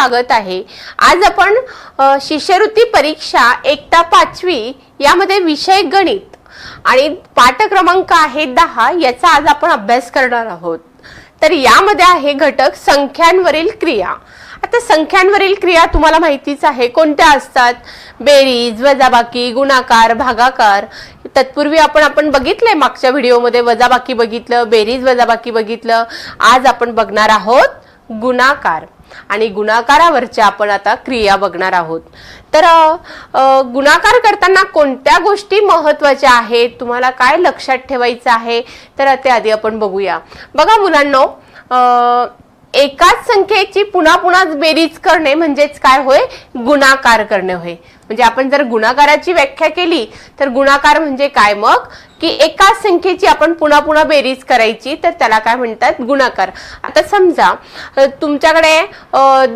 स्वागत आहे. आज आपण शिष्यवृत्ती परीक्षा एकता पाचवी यामध्ये विषय गणित आणि पाठ क्रमांक आहे दहा याचा आज आपण अभ्यास करणार आहोत. तर यामध्ये आहे घटक संख्यांवरील क्रिया. आता संख्यांवरील क्रिया तुम्हाला माहितीच आहे कोणत्या असतात? बेरीज वजाबाकी गुणाकार भागाकार. तत्पूर्वी आपण आपण बघितलंय मागच्या व्हिडिओमध्ये वजाबाकी बघितलं बेरीज वजाबाकी बघितलं. आज आपण बघणार आहोत गुणाकार. आणि गुणाकारावरच्या आपण आता क्रिया बघणार आहोत. तर गुणाकार करताना कोणत्या गोष्टी महत्त्वाच्या आहेत? तुम्हाला काय लक्षात ठेवायचं आहे? तर ते आधी आपण बघूया. बघा मुलांनो एकाच संख्येची पुन्हा पुन्हा बेरीज करणे म्हणजेच काय होय? गुणाकार करणे होय. म्हणजे आपण जर गुणाकाराची व्याख्या केली तर गुणाकार म्हणजे काय मग? की एकाच संख्येची आपण पुन्हा पुन्हा बेरीज करायची तर त्याला काय म्हणतात? गुणाकार. आता समजा तुमच्याकडे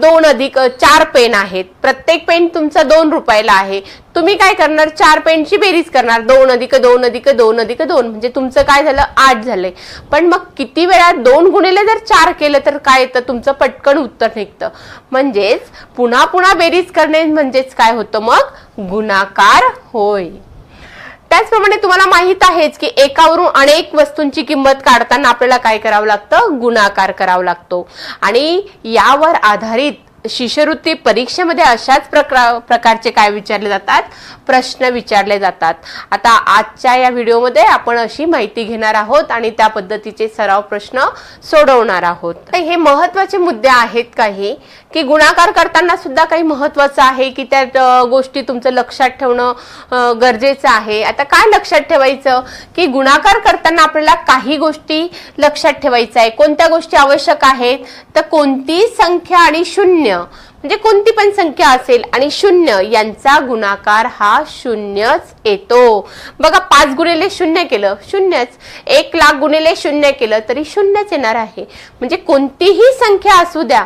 दोन अधिक चार पेन आहेत. प्रत्येक पेन तुमचा दोन रुपयाला आहे. तुम्ही काय करणार? चार पेनची बेरीज करणार. दोन अधिक दोन अधिक दोन अधिक दोन. म्हणजे तुमचं काय झालं? आठ झालंय. पण मग किती वेळा दोन गुणिले जर चार केलं तर काय येतं? तुमचं पटकन उत्तर निघतं. म्हणजेच पुन्हा पुन्हा बेरीज करणे म्हणजेच काय होतं? मग गुणाकार होय. त्याचप्रमाणे तुम्हाला माहीत आहेच की एकावरून अनेक वस्तूंची किंमत काढताना आपल्याला काय करावं लागतं? गुणाकार करावा लागतो. आणि यावर आधारित शिष्यवृत्ती परीक्षेमध्ये अशाच प्रकार प्रकारचे काय विचारले जातात? प्रश्न विचारले जातात. आता आजच्या या व्हिडिओमध्ये आपण अशी माहिती घेणार आहोत आणि त्या पद्धतीचे सराव प्रश्न सोडवणार आहोत. हे महत्त्वाचे मुद्दे आहेत काही. की गुणाकार करताना सुद्धा काही महत्वाचं आहे की त्या गोष्टी तुमचं लक्षात ठेवणं गरजेचं आहे. आता काय लक्षात ठेवायचं? की गुणाकार करताना आपल्याला काही गोष्टी लक्षात ठेवायचं आहे. कोणत्या गोष्टी आवश्यक आहेत? तर कोणती संख्या आणि शून्य? म्हणजे कोणती पण संख्या असेल आणि शून्य यांचा गुणाकार हा शून्यच येतो. बघा पाच गुणिले शून्य केलं शून्यच. एक लाख गुणिले शून्य केलं तरी शून्यच येणार आहे. म्हणजे कोणतीही संख्या असू द्या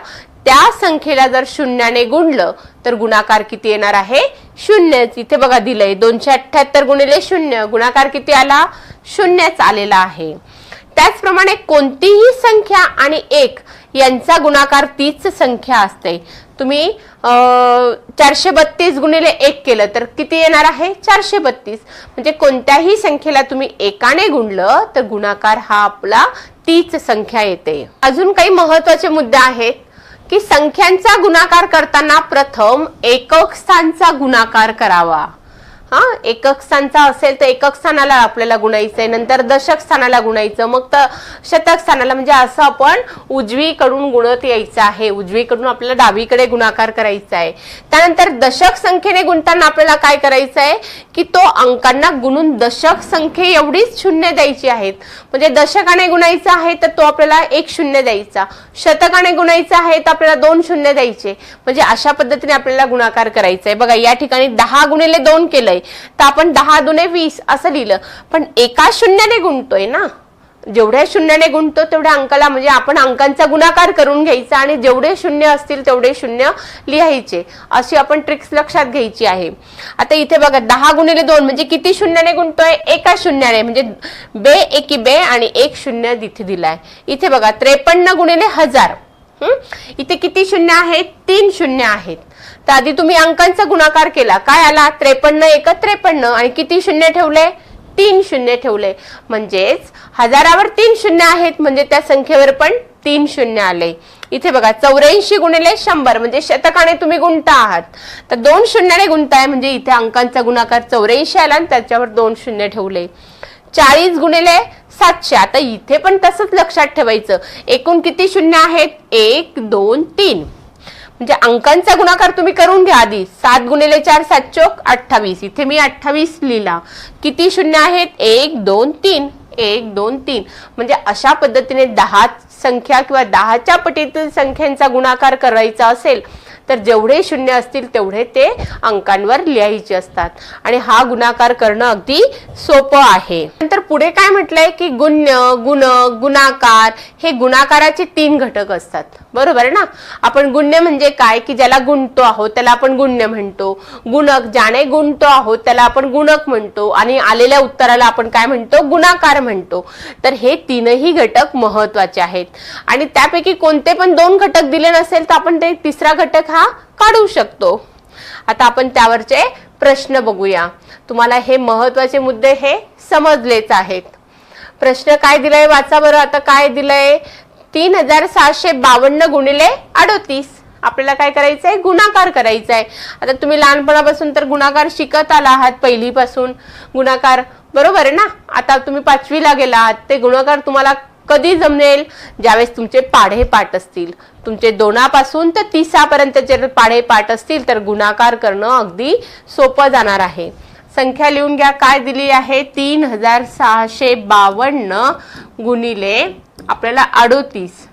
त्या संख्येला जर शून्याने गुणलं तर गुणाकार किती येणार आहे? शून्यच इथे बघा दिलंय दोनशे अठ्ठ्याहत्तर गुणिले शून्य. गुणाकार किती आला? शून्यच आलेला आहे. त्याचप्रमाणे कोणतीही संख्या आणि एक यांचा गुणाकार तीच संख्या असते. तुम्ही चारशे बत्तीस गुणिले एक केलं तर किती येणार आहे? चारशे बत्तीस. म्हणजे कोणत्याही संख्येला तुम्ही एकाने गुणलं तर गुणाकार हा आपला तीच संख्या येते. अजून काही महत्त्वाचे मुद्दे आहेत. की संख्यांचा गुणाकार करताना प्रथम एकक स्थानचा गुणाकार करावा. हा एकक स्थानचा असेल तर एकक स्थानाला आपल्याला गुणायचंय नंतर दशक स्थानाला गुणायचं मग तर शतक स्थानाला म्हणजे असं आपण उजवीकडून गुणत यायचं आहे. उजवीकडून आपल्याला डावीकडे गुणाकार करायचा आहे त्यानंतर दशक संख्येने गुणताना आपल्याला काय करायचं आहे की तो अंकांना गुणून दशक संख्ये एवढीच शून्य द्यायची आहेत. म्हणजे दशकाने गुणायचं आहे तर तो आपल्याला एक शून्य द्यायचा. शतकाने गुणायचं आहे तर आपल्याला दोन शून्य द्यायचे. म्हणजे अशा पद्धतीने आपल्याला गुणाकार करायचा आहे बघा या ठिकाणी दहा गुणिले दोन केलंय. तर आपण दहा दुने वीस असं लिहिलं. पण एका शून्याने गुंततोय ना. जेवढ्या शून्याने गुणतो तेवढ्या अंकाला म्हणजे आपण अंकांचा गुणाकार करून घ्यायचा आणि जेवढे शून्य असतील तेवढे शून्य लिहायचे. अशी आपण ट्रिक्स लक्षात घ्यायची आहे. आता इथे बघा दहा गुणिले दोन म्हणजे किती शून्याने गुंततोय एका शून्याने. म्हणजे बे एकी बे आणि एक शून्य तिथे दिलाय. इथे बघा त्रेपन्न गुणिले हजार. इथे किती शून्य आहेत? तीन शून्य आहेत. तर आधी तुम्ही अंकांचा गुणाकार केला. काय आला? त्रेपन्न एक त्रेपन्न. आणि किती शून्य ठेवले? तीन शून्य ठेवले. म्हणजेच हजारावर तीन शून्य आहेत. म्हणजे त्या संख्येवर पण तीन शून्य आले. इथे बघा चौऱ्याऐंशी गुणिले शंभर. म्हणजे शतकाने तुम्ही गुंता आहात. तर दोन शून्याने गुंताय. म्हणजे इथे अंकांचा गुणाकार चौऱ्याऐंशी आला आणि त्याच्यावर दोन शून्य ठेवले. चाळीस गुणिले सातशे. आता इथे पण तसंच लक्षात ठेवायचं. एकूण किती शून्य आहेत? एक दोन तीन. म्हणजे अंकांचा गुणाकार तुम्ही करून घ्या आधी. सात गुणिले चार सात चोक अठ्ठावीस. इथे मी अठ्ठावीस लिहिला. किती शून्य आहेत? एक दोन तीन. एक दोन तीन. म्हणजे अशा पद्धतीने दहा संख्या किंवा दहाच्या पटीतील संख्यांचा गुणाकार करायचा असेल तर जेवढे शून्य असतील तेवढे ते अंकांवर लिहायचे असतात. आणि हा गुणाकार करणं अगदी सोपं आहे. नंतर पुढे काय म्हटलंय की गुण्य गुण गुणाकार हे गुणाकाराचे तीन घटक असतात. बरोबर आहे ना? आपण गुण्य म्हणजे काय? की ज्याला गुणतो आहोत त्याला आपण गुण्य म्हणतो. गुणक ज्याने गुणतो आहोत त्याला आपण गुणक म्हणतो. आणि आलेल्या उत्तराला आपण काय म्हणतो? गुणाकार म्हणतो. तर हे तीनही घटक महत्त्वाचे आहेत. आणि त्यापैकी कोणते पण दोन घटक दिले नसेल तर आपण ते तिसरा घटक हा हा काढू शकतो. आता आपण त्यावरचे प्रश्न बघूया. तुम्हाला हे महत्त्वाचे मुद्दे हे समजलेच आहेत. प्रश्न काय दिलाय? वाचा बरं. आता काय दिलंय? तीन हजार सहाशे बावन्न गुणिले अडोतीस. आपल्याला काय करायचंय? गुणाकार करायचा आहे आता तुम्ही लहानपणापासून तर गुणाकार शिकत आला आहात पहिलीपासून. गुणाकार बरोबर आहे ना? आता तुम्ही पाचवीला गेला आहात ते गुणाकार तुम्हाला कधी जमेल? ज्यावेळेस तुमचे पाढे पाठ असतील. तुमचे दोनापासून तर जर पाढे पाठ असतील तर गुणाकार करणं अगदी सोपं जाणार आहे. संख्या लिहून घ्या. काय दिली आहे? तीन हजार सहाशे बावन्न गुणिले आपल्याला अडोतीस.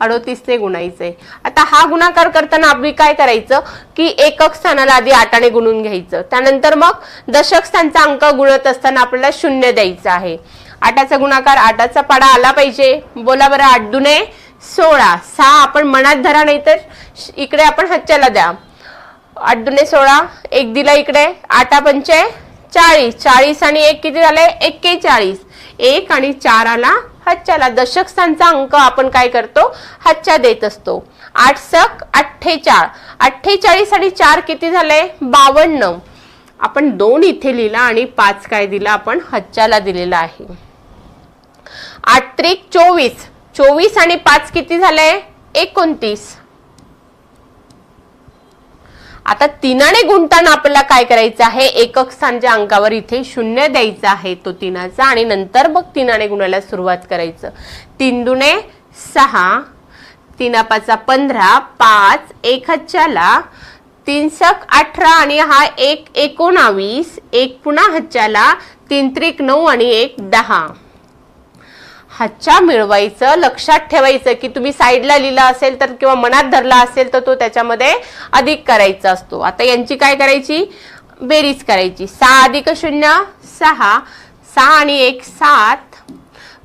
अडोतीसने गुणायचंय. आता हा गुणाकार करताना आपली काय करायचं? की एकक स्थानाला आधी आठाने गुणून घ्यायचं. त्यानंतर मग दशक स्थानचा अंक गुणत असताना आपल्याला शून्य द्यायचं आहे. आठाचा गुणाकार आठाचा पाडा आला पाहिजे. बोला बरं आठ दुने सोळा. सहा आपण मनात धरा नाही तर इकडे आपण हच्च्याला द्या. आठ दुने सोळा एक दिला इकडे. आठा पंचे चाळीस. चाळीस आणि एक किती झाले? एक्केचाळीस. एक आणि चार आला हच्च्याला दशक स्थानचा अंक आपण काय करतो? हच्च्या देत असतो. आठ सक अठ्ठेचाळ. अठ्ठेचाळीस आणि चार किती झाले? बावन्न. आपण दोन इथे लिहिला आणि पाच काय दिला? आपण हच्च्याला दिलेला आहे. आठ त्रिक चोवीस. चोवीस आणि पाच किती झाले एकोणतीस. आता तिनाने गुंताना आपल्याला काय करायचं आहे? एकक स्थानच्या अंकावर इथे शून्य द्यायचा आहे. तो तिनाचा आणि नंतर मग तिनाने गुणायला सुरुवात करायचं. तीन दुने सहा तीना पाचा पंधरा पाच एक हच्च्याला तीन सक अठरा आणि हा एक एकोणावीस एक पुन्हा हच्च्याला तीन त्रिक नऊ आणि एक दहा. हच्चा मिळवायचं लक्षात ठेवायचं की तुम्ही साईडला लिहिला असेल तर किंवा मनात धरला असेल तर तो त्याच्यामध्ये अधिक करायचा असतो. आता यांची काय करायची? बेरीज करायची. सहा अधिक शून्य सहा. सहा आणि एक सात.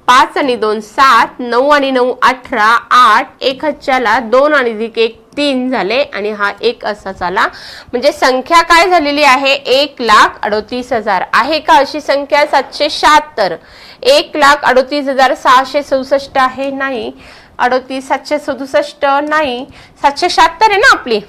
पाच आणि दोन सात. नऊ आणि नऊ अठरा. आठ. एक हच्च्याला दोन आणि अधिक एक तीन झाले आणि हा एक असाच आला म्हणजे संख्या काय झालेली आहे? एक लाख अडोतीस हजार. आहे का अशी संख्या? सातशे शहात्तर. एक लाख अडोतीस हजार सहाशे सदुसष्ट आहे? नाही. अडोतीस सातशे सदुसष्ट नाही. सातशे शहात्तर आहे ना आपली?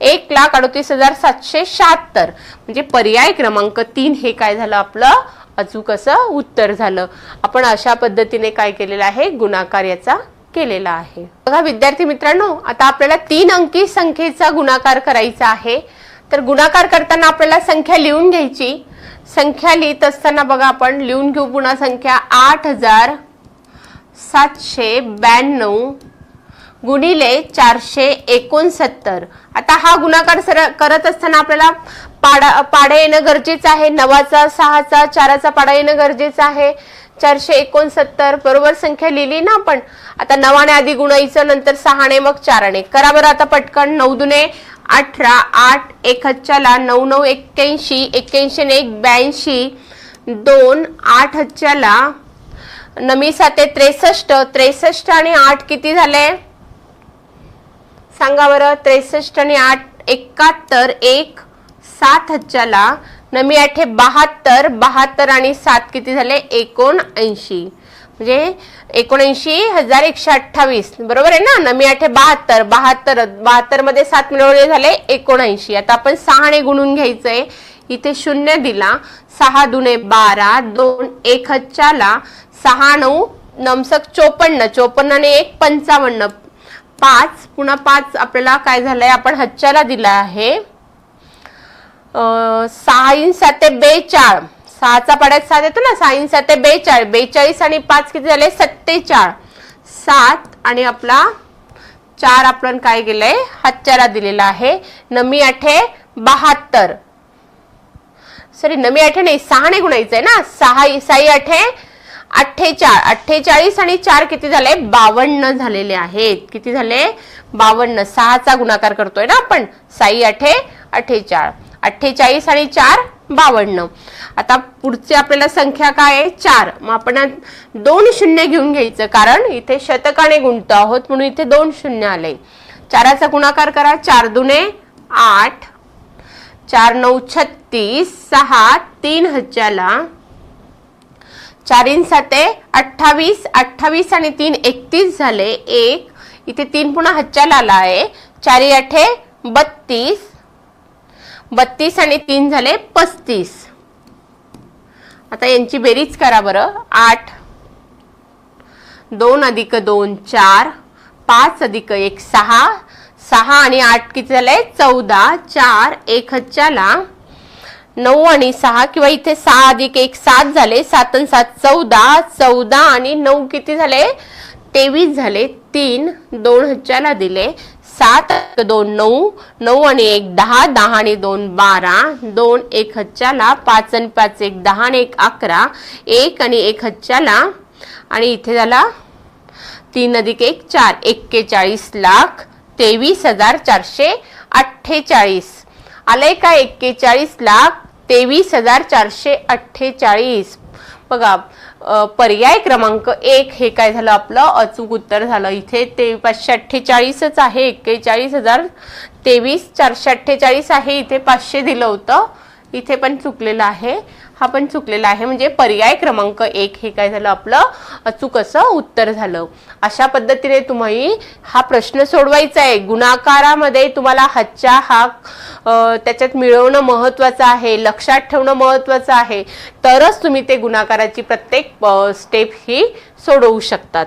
एक लाख अडोतीस हजार सातशे शहात्तर. म्हणजे पर्याय क्रमांक तीन हे काय झालं आपलं? अचूक असं उत्तर झालं. आपण अशा पद्धतीने काय केलेलं आहे? गुणाकार याचा केलेला आहे. बघा विद्यार्थी मित्रांनो आता आपल्याला तीन अंकी संख्येचा गुणाकार करायचा आहे. तर गुणाकार करताना आपल्याला संख्या लिहून घ्यायची. संख्या लिहित असताना बघा आपण लिहून घेऊ पुन्हा संख्या. आठ हजार सातशे ब्याण्णव गुणिले चारशे एकोणसत्तर. आता हा गुणाकार सर करत असताना आपल्याला पाडा पाडा येणं गरजेचं आहे. नवाचा सहाचा चाराचा पाडा येणं गरजेचं आहे. चारशे एकोणसत्तर. बरोबर संख्या लिहिली ना आपण. आता नवाने आधी गुणाईचं नंतर सहाने मग चाराने. करा बरं आता पटकन. नऊ दुने अठरा आठ एक हच्च्याला नऊ नऊ एक्क्याऐंशी एक्क्याऐंशी ने एक ब्याऐंशी. दोन आठ हच्च्याला नमी साते त्रेसष्ट. त्रेसष्ट आणि आठ किती झाले? सांगा बरं. त्रेसष्ट आणि आठ एकाहत्तर एक सात हच्च्याला नमी आठे बहात्तर बहात्तर आणि सात किती झाले? एकोणऐंशी. म्हणजे एकोणऐंशी हजार एकशे अठ्ठावीस. बरोबर आहे ना? नमी आठे बहात्तर बहात्तर बहात्तरमध्ये सात मिळवले झाले एकोणऐंशी. आता आपण सहाने गुणून घ्यायचंय. इथे शून्य दिला. सहा दुने बारा दोन एक हच्च्याला सहा नऊ नमसक चोपन्न. चोपन्न आणि एक पंचावन्न. पाच पुन्हा पाच आपल्याला काय झालंय? आपण हच्च्याला दिला आहे. सहा इन साते बेचाळ. सहाचा पाड्यात सात येतो ना? सहा इन साते बेचाळ. बेचाळीस आणि पाच किती झाले? सत्तेचाळ. सात आणि आपला चार आपण काय गेलंय हच्च्याला दिलेला आहे. नमी आठे बहात्तर. सॉरी नमी आठे नाही सहाने आहे ना? सहा साई आठे अठ्ठेचाळ. अठ्ठेचाळीस आणि चार किती झाले? बावन्न झालेले आहेत. किती झाले? बावन्न. सहाचा गुणाकार करतोय ना आपण? साई आठे अठ्ठेचाळ. अठ्ठेचाळीस आणि चार बावन्न. आता पुढची आपल्याला संख्या काय आहे? चार. मग आपण दोन शून्य घेऊन घ्यायचं कारण इथे शतकाने गुंततो आहोत म्हणून इथे दोन शून्य आले. चाराचा गुणाकार करा. चार दुने आठ. चार नऊ छत्तीस. सहा तीन हजाला चारीन साते अठ्ठावीस. अठ्ठावीस आणि तीन एकतीस झाले. एक. इथे तीन पुन्हा हच्च्याला आला आहे. चारी अठे बत्तीस. बत्तीस आणि तीन झाले पस्तीस. आता यांची बेरीज करा बरं. आठ दोन अधिक दोन चार पाच अधिक एक सहा. सहा आणि आठ किती झाले? चौदा. चार एक हच्च्याला नऊ आणि सहा किंवा इथे सहा अधिक एक सात झाले. सात आणि सात चौदा. चौदा आणि नऊ किती झाले? तेवीस झाले. तीन दोन हच्च्याला दिले. सात दोन नऊ नऊ आणि एक दहा दहा आणि दोन बारा दोन एक हच्च्याला पाच आणि पाच एक दहा आणि एक अकरा एक आणि एक हच्च्याला आणि इथे झाला तीन अधिक एक चार एक्केचाळीस लाख तेवीस हजार चारशे अठ्ठेचाळीस. आलंय का एक्केचाळीस लाख तेवीस हजार चारशे अठ्ठेचाळीस? बघा पर्याय क्रमांक एक हे काय झालं आपलं? अचूक उत्तर झालं. इथे ते पाचशे अठ्ठेचाळीसच आहे एक्केचाळीस हजार तेवीस चारशे अठ्ठेचाळीस आहे. इथे पाचशे दिलं होतं. इथे पण चुकलेलं आहे. हा पण चुकलेला आहे. म्हणजे पर्याय क्रमांक एक हे काय झालं आपलं? अचूक असं उत्तर झालं. अशा पद्धतीने तुम्ही हा प्रश्न सोडवायचा आहे. गुणाकारामध्ये तुम्हाला हच्चा हा त्याच्यात मिळवणं महत्वाचं आहे लक्षात ठेवणं महत्वाचं आहे. तरच तुम्ही ते गुणाकाराची प्रत्येक स्टेप ही सोडवू शकतात.